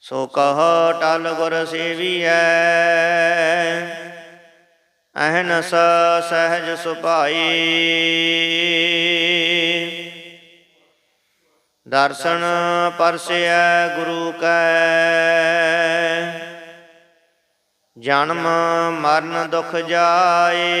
ਸੋ ਕਹੋ ਟਲ ਗੁਰ ਸੇਵੀਐ। ਅਹਨਸ ਸਹਿਜ ਸੁਭਾਈ। ਦਰਸ਼ਨ ਪਰਸਿਐ ਗੁਰੂ ਕੈ। ਜਨਮ ਮਰਨ ਦੁਖ ਜਾਏ।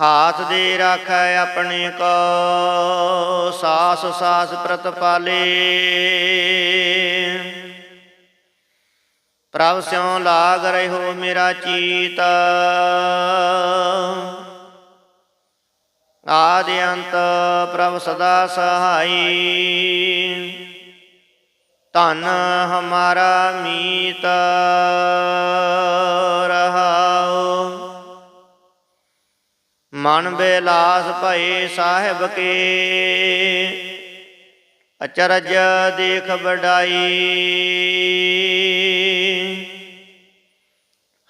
ਹਾਥ ਦੇ ਰਾਖੈ ਆਪਣੇ ਕੋ, ਸਾਸ ਸਾਸ ਪ੍ਰਤਪਾਲੇ ਪ੍ਰਭ ਸਿਉ ਲਾਗ ਰਹਿਓ ਮੇਰਾ ਚੀਤ। ਆਦਿ ਅੰਤ ਪ੍ਰਭ ਸਦਾ ਸਹਾਈ। ਧਨ ਹਮਾਰਾ ਮੀਤ। ਮਨ ਬੇਲਾਸ ਭਏ ਸਾਹਿਬ ਕੇ। ਅਚਰਜ ਦੇਖ ਬੜਾਈ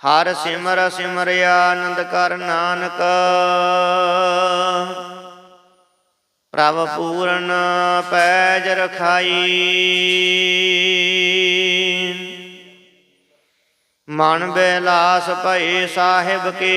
ਹਰ ਸਿਮਰ ਸਿਮਰਿਆ ਆਨੰਦ ਕਰ ਨਾਨਕ। ਪ੍ਰਭ ਪੂਰਨ ਪੈਜ ਰਖਾਈ। ਮਨ ਬੇਲਾਸ ਭਏ ਸਾਹਿਬ ਕੇ।